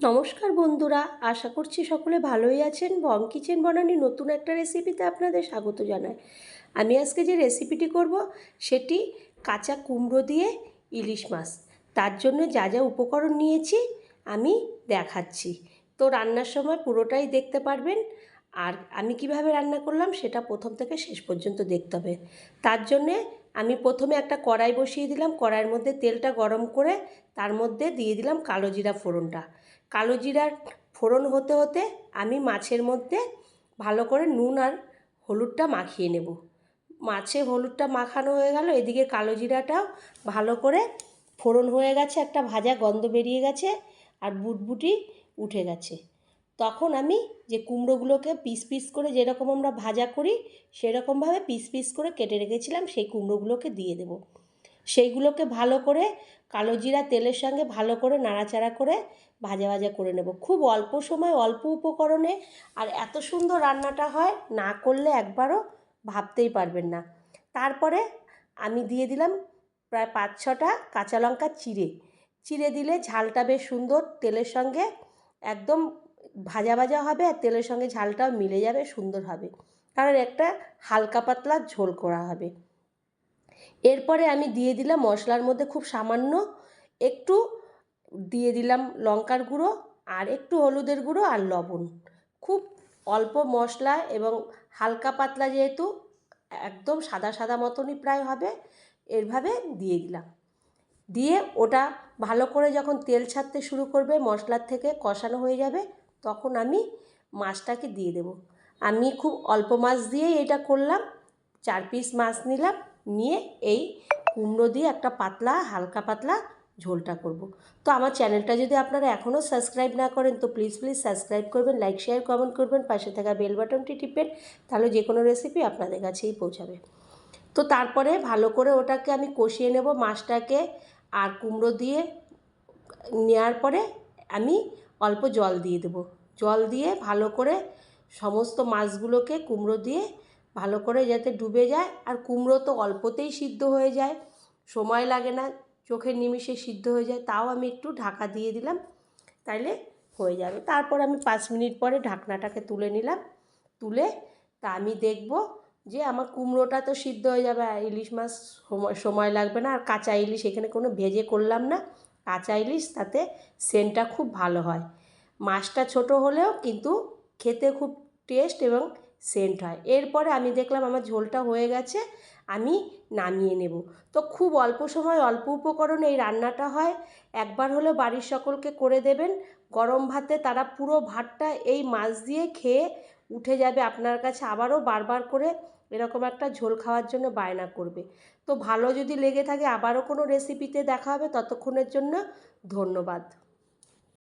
নমস্কার বন্ধুরা, আশা করছি সকলে ভালোই আছেন। বং কিচেন বনানি নতুন একটা রেসিপিতে আপনাদের স্বাগত জানাই। আমি আজকে যে রেসিপিটি করব, সেটি কাঁচা কুমড়ো দিয়ে ইলিশ মাছ। তার জন্য যা যা উপকরণ নিয়েছি, আমি দেখাচ্ছি। তো রান্নার সময় পুরোটাই দেখতে পারবেন। আর আমি কীভাবে রান্না করলাম, সেটা প্রথম থেকে শেষ পর্যন্ত দেখতে হবে। তার জন্যে আমি প্রথমে একটা কড়াই বসিয়ে দিলাম, কড়াইয়ের মধ্যে তেলটা গরম করে তার মধ্যে দিয়ে দিলাম কালো জিরা ফোড়নটা। কালো জিরার ফোড়ন হতে হতে আমি মাছের মধ্যে ভালো করে নুন আর হলুদটা মাখিয়ে নেব। মাছে হলুদটা মাখানো হয়ে গেল, এদিকে কালো জিরাটাও ভালো করে ফোড়ন হয়ে গেছে, একটা ভাজা গন্ধ বেরিয়ে গেছে আর বুটবুটি উঠে গেছে। তখন আমি যে কুমড়োগুলোকে পিস পিস করে যেরকম আমরা ভাজা করি, সেরকমভাবে পিস পিস করে কেটে রেখেছিলাম, সেই কুমড়োগুলোকে দিয়ে দেব। সেইগুলোকে ভালো করে কালো জিরা তেলের সঙ্গে ভালো করে নাড়াচাড়া করে ভাজা ভাজা করে নেব। খুব অল্প সময়, অল্প উপকরণে, আর এত সুন্দর রান্নাটা হয়, না করলে একবারও ভাবতেই পারবেন না। তারপরে আমি দিয়ে দিলাম প্রায় পাঁচ ছটা কাঁচা লঙ্কা চিড়ে। চিড়ে দিলে ঝালটা বেশ সুন্দর, তেলের সঙ্গে একদম ভাজা ভাজা হবে আর তেলের সঙ্গে ঝালটাও মিলে যাবে, সুন্দর হবে। কারণ একটা হালকা পাতলা ঝোল করা হবে। এরপরে আমি দিয়ে দিলাম মশলার মধ্যে খুব সামান্য একটু দিয়ে দিলাম লঙ্কার গুঁড়ো আর একটু হলুদের গুঁড়ো আর লবণ। খুব অল্প মশলা এবং হালকা পাতলা যেহেতু, একদম সাদা সাদা মতনই প্রায় হবে এভাবে দিয়ে দিলাম। দিয়ে ওটা ভালো করে যখন তেল ছাড়তে শুরু করবে, মশলার থেকে কষানো হয়ে যাবে তখন আমি মাছটাকে দিয়ে দেব। আমি খুব অল্প মাছ দিয়েই এটা করলাম। চার পিস মাছ নিলাম। নিয়ে এই কুমড়ো দিয়ে একটা পাতলা, হালকা পাতলা ঝোলটা করব। তো আমার চ্যানেলটা যদি আপনারা এখনও সাবস্ক্রাইব না করেন, তো প্লিজ প্লিজ সাবস্ক্রাইব করবেন লাইক শেয়ার কমেন্ট করবেন, পাশে থাকা বেল বাটনটি টিপেন তাহলে যে কোনো রেসিপি আপনাদের কাছেই পৌঁছাবে। তো তারপরে ভালো করে ওটাকে আমি কষিয়ে নেব মাছটাকে, আর কুমড়ো দিয়ে নেওয়ার পরে আমি অল্প জল দিয়ে দেবো। জল দিয়ে ভালো করে সমস্ত মাছগুলোকে কুমড়ো দিয়ে ভালো করে যাতে ডুবে যায়। আর কুমড়ো তো অল্পতেই সিদ্ধ হয়ে যায়, সময় লাগে না, চোখের নিমিষে সিদ্ধ হয়ে যায়, তাও আমি একটু ঢাকা দিয়ে দিলাম, তাইলে হয়ে যাবে। তারপর আমি পাঁচ মিনিট পরে ঢাকনাটাকে তুলে নিলাম, তুলে তা আমি দেখব যে আমার কুমড়োটা তো সিদ্ধ হয়ে যাবে, আর ইলিশ মাছ সময় সময় লাগবে না, আর কাঁচা ইলিশ এখানে কোনো ভেজে করলাম না কাঁচা ইলিশ, তাতে সেন্টটা খুব ভালো হয়। মাছটা ছোট হলেও কিন্তু খেতে খুব টেস্ট এবং সেন্ট হয়। এরপরে আমি দেখলাম আমার ঝোলটা হয়ে গেছে, আমি নামিয়ে নেব। তো খুব অল্প সময়, অল্প উপকরণে এই রান্নাটা হয়। একবার হলে বাড়ির সকলকে করে দেবেন। গরম ভাতে তারা পুরো ভাতটা এই মাছ দিয়ে খেয়ে উঠে যাবে আপনার কাছে আবারও বারবার করে এরকম একটা ঝোল খাওয়ার জন্য বায়না করবে। তো ভালো যদি লেগে থাকে আবারও কোনো রেসিপিতে দেখা হবে, ততক্ষণের জন্য ধন্যবাদ।